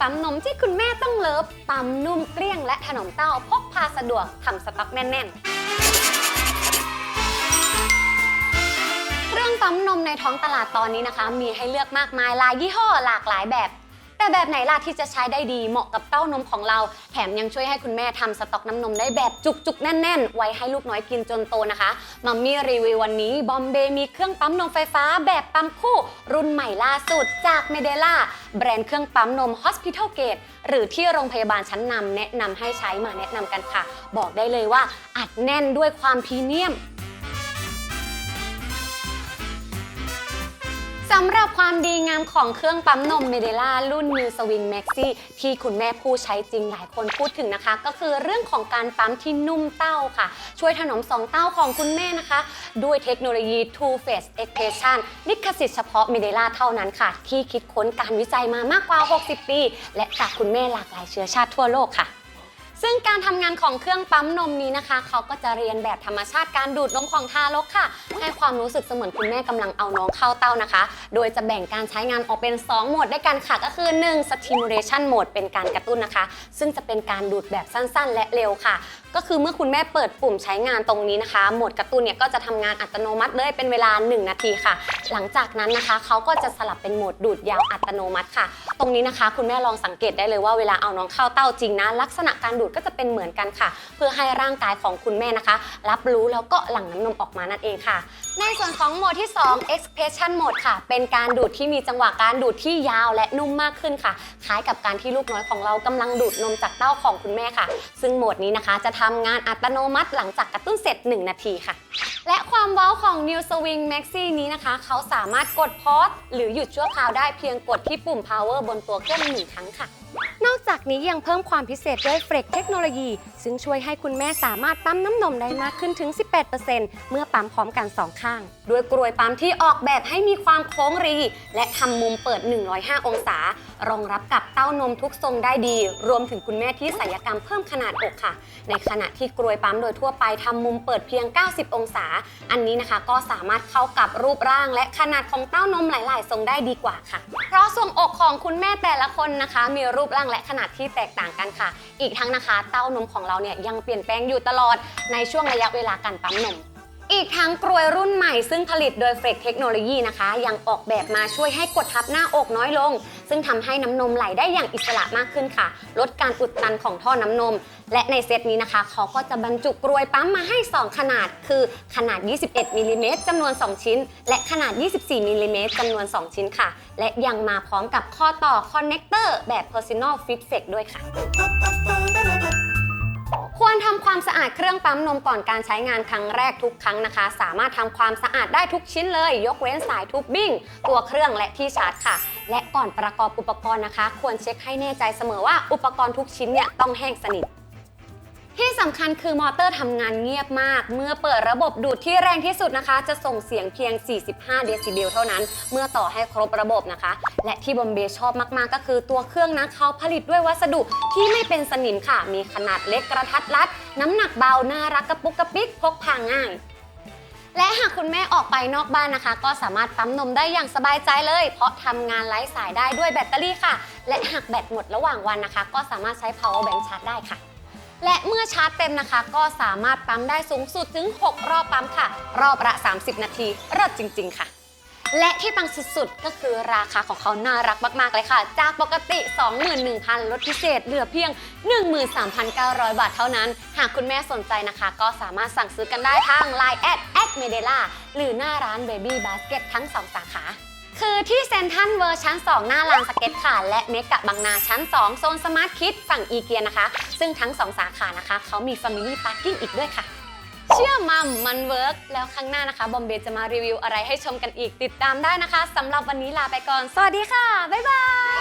ปั๊มนมที่คุณแม่ต้องเลิฟ ปั๊มนุ่มเกลี้ยงและถนอมเต้า พกพาสะดวกทำสต็อกแน่นๆ เครื่องปั๊มนมในท้องตลาดตอนนี้นะคะ มีให้เลือกมากมายหลายยี่ห้อหลากหลายแบบ แบบไหนล่ะที่จะใช้ได้ดีเหมาะกับเต้านมของเรา แถมยังช่วยให้คุณแม่ทำสต็อกน้ำนมได้แบบจุกๆ แน่นๆ ไว้ให้ลูกน้อยกินจนโตนะคะมัมมี่รีวิววันนี้บอมเบมีเครื่องปั๊มนมไฟฟ้าแบบปั๊มคู่ รุ่นใหม่ล่าสุดจากเมเดล่าแบรนด์เครื่องปั๊มนม Hospital Gate หรือที่โรงพยาบาลชั้นนำแนะนำให้ใช้มาแนะนำกันค่ะ บอกได้เลยว่าอัดแน่นด้วยความพรีเมียม สำหรับความดีงามของเครื่องปั๊มนมเมเดล่ารุ่น New Swing Maxi ที่คุณแม่ผู้ใช้จริงหลายคนพูดถึงนะคะ ก็คือเรื่องของการปั๊มที่นุ่มเต้าค่ะ ช่วยถนอมสองเต้าของคุณแม่นะคะ ด้วยเทคโนโลยี Two Phase Expression ลิขสิทธิ์เฉพาะเมเดล่าเท่านั้นค่ะ ที่คิดค้นการวิจัยมามากกว่า 60 ปี และจากคุณแม่หลากหลายเชื้อชาติทั่วโลกค่ะ ซึ่งการทำงานของเครื่องปั๊มนมนี้นะคะ เขาก็จะเรียนแบบธรรมชาติการดูดนมของทารกค่ะ ให้ความรู้สึกเสมือนคุณแม่กำลังเอาน้องเข้าเต้านะคะ โดยจะแบ่งการใช้งานออกเป็น 2 โหมดด้วยกันค่ะ ก็คือ 1 stimulation mode เป็นการกระตุ้นนะคะ ซึ่งจะเป็นการดูดแบบสั้นๆ และเร็วค่ะ ก็คือเมื่อคุณแม่เปิดปุ่มใช้งานตรงนี้นะคะ โหมดกระตุ้นเนี่ยก็จะทำงานอัตโนมัติเลยเป็นเวลา 1 นาทีค่ะ หลังจากนั้นนะคะ เขาก็จะสลับเป็นโหมดดูดยาวอัตโนมัติค่ะ ตรงนี้นะคะ คุณแม่ลองสังเกตได้เลยว่าเวลาเอาน้องเข้าเต้าจริงนะลักษณะการดูดก็จะเป็นเหมือนกันค่ะ เพื่อให้ร่างกายของคุณแม่นะคะ รับรู้แล้วก็หลั่งน้ำนมออกมานั่นเองค่ะ ในส่วนของโหมดที่ 2 expression mode ค่ะ เป็นการดูดที่มีจังหวะการดูดที่ยาวและนุ่มมากขึ้นค่ะ คล้ายกับการที่ลูกน้อยของเรากำลังดูดนมจากเต้าของคุณแม่ค่ะ ซึ่งโหมดนี้นะคะ จะทำงานอัตโนมัติหลังจากกระตุ้นเสร็จ 1 นาทีค่ะ และความว้าวของ New Swing Maxi นี้นะคะ เขาสามารถกดพอ e หรือหยุดชั่วคราวได้เพียงกดที่ปุ่ม power บนตัวเครื่องหนึ่งครั้งค่ะ จากนี้ยังเพิ่มความพิเศษด้วยเฟรกเทคโนโลยี ซึ่งช่วยให้คุณแม่สามารถปั๊มน้ำนมได้มากขึ้นถึง 18%เมื่อปั๊มพร้อมกัน 2 ข้าง ด้วยกรวยปั๊มที่ออกแบบให้มีความโค้งรี และทำมุมเปิด 105 องศา รองรับกับเต้านมทุกทรงได้ดี รวมถึงคุณแม่ที่ศัลยกรรมเพิ่มขนาดอกค่ะ ในขณะที่กรวยปั๊มโดยทั่วไปทำมุมเปิดเพียง 90 องศา อันนี้นะคะก็สามารถเข้ากับรูปร่าง และขนาดของเต้านมหลาย ๆ ทรงได้ดีกว่าค่ะ เพราะทรงอกของคุณแม่แต่ละคนนะคะ มีรูปร่างและขนาดที่แตกต่างกันค่ะ อีกทั้งนะคะ เต้านมของเราเนี่ยยังเปลี่ยนแปลงอยู่ตลอดในช่วงระยะเวลาการปั๊มนม อีกทั้งกรวยรุ่นใหม่ซึ่งผลิตโดยเฟรกเทคโนโลยีนะคะ ยังออกแบบมาช่วยให้กดทับหน้าอกน้อยลง ซึ่งทำให้น้ำนมไหลได้อย่างอิสระมากขึ้นค่ะ ลดการอุดตันของท่อน้ำนม และในเซตนี้นะคะ เขาก็จะบรรจุกรวยปั๊มมาให้ 2 ขนาด คือขนาด 21มิลลิเมตรจำนวน 2 ชิ้น และขนาด 24มิลลิเมตรจำนวน 2 ชิ้นค่ะ และยังมาพร้อมกับข้อต่อคอนเนคเตอร์แบบ Personal Fit Flex ด้วยค่ะ ควรทำความสะอาดเครื่องปั๊มนมก่อนการใช้งานครั้งแรกทุกครั้งนะคะ สามารถทำความสะอาดได้ทุกชิ้นเลย ยกเว้นสายทูบบิ้งตัวเครื่องและที่ชาร์จค่ะ และก่อนประกอบอุปกรณ์นะคะ ควรเช็คให้แน่ใจเสมอว่าอุปกรณ์ทุกชิ้นเนี่ยต้องแห้งสนิท ที่สำคัญคือมอเตอร์ทำงานเงียบมาก เมื่อเปิดระบบดูดที่แรงที่สุดนะคะ จะส่งเสียงเพียง 45 เดซิเบลเท่านั้น เมื่อต่อให้ครบระบบนะคะ และที่บอมเบย์ชอบมากๆ ก็คือตัวเครื่องนะเขาผลิตด้วยวัสดุที่ไม่เป็นสนิมค่ะ มีขนาดเล็กกระทัดรัด น้ำหนักเบา น่ารักกระปุกกระปิกพกพาง่ายและหากคุณแม่ออกไปนอกบ้านนะคะ ก็สามารถปั๊มนมได้อย่างสบายใจเลย เพราะทำงานไร้สายได้ด้วยแบตเตอรี่ค่ะ และหากแบตหมดระหว่างวันนะคะ ก็สามารถใช้ power bank ชาร์จได้ค่ะ และเมื่อชาร์จเต็มนะคะ ก็สามารถปั๊มได้สูงสุดถึง 6 รอบปั๊มค่ะ รอบละ 30 นาทีเลิศจริง ๆ ค่ะ และที่ปังสุดๆ ก็คือราคาของเขาน่ารักมาก ๆ เลยค่ะ จากปกติ 21,000 ลดพิเศษเหลือเพียง 13,900 บาทเท่านั้น หากคุณแม่สนใจนะคะ ก็สามารถสั่งซื้อกันได้ทาง Line แอดแอดเมเดล่าหรือหน้าร้าน Baby Basket ทั้ง 2 สาขาคือที่เซนทันเวอร์ชั้น 2 หน้าลานสเก็ตค่ะ และเมกะบางนาชั้น 2 โซนสมาร์ทคิดฝั่งอีเกียนะคะ ซึ่งทั้ง 2 สาขานะคะเขามี Family Parking อีกด้วยค่ะ เชื่อมัมมันเวิร์กแล้วครั้งหน้านะคะ บอมเบย์จะมารีวิวอะไรให้ชมกันอีกติดตามได้นะคะสำหรับวันนี้ลาไปก่อน สวัสดีค่ะ บ๊ายบาย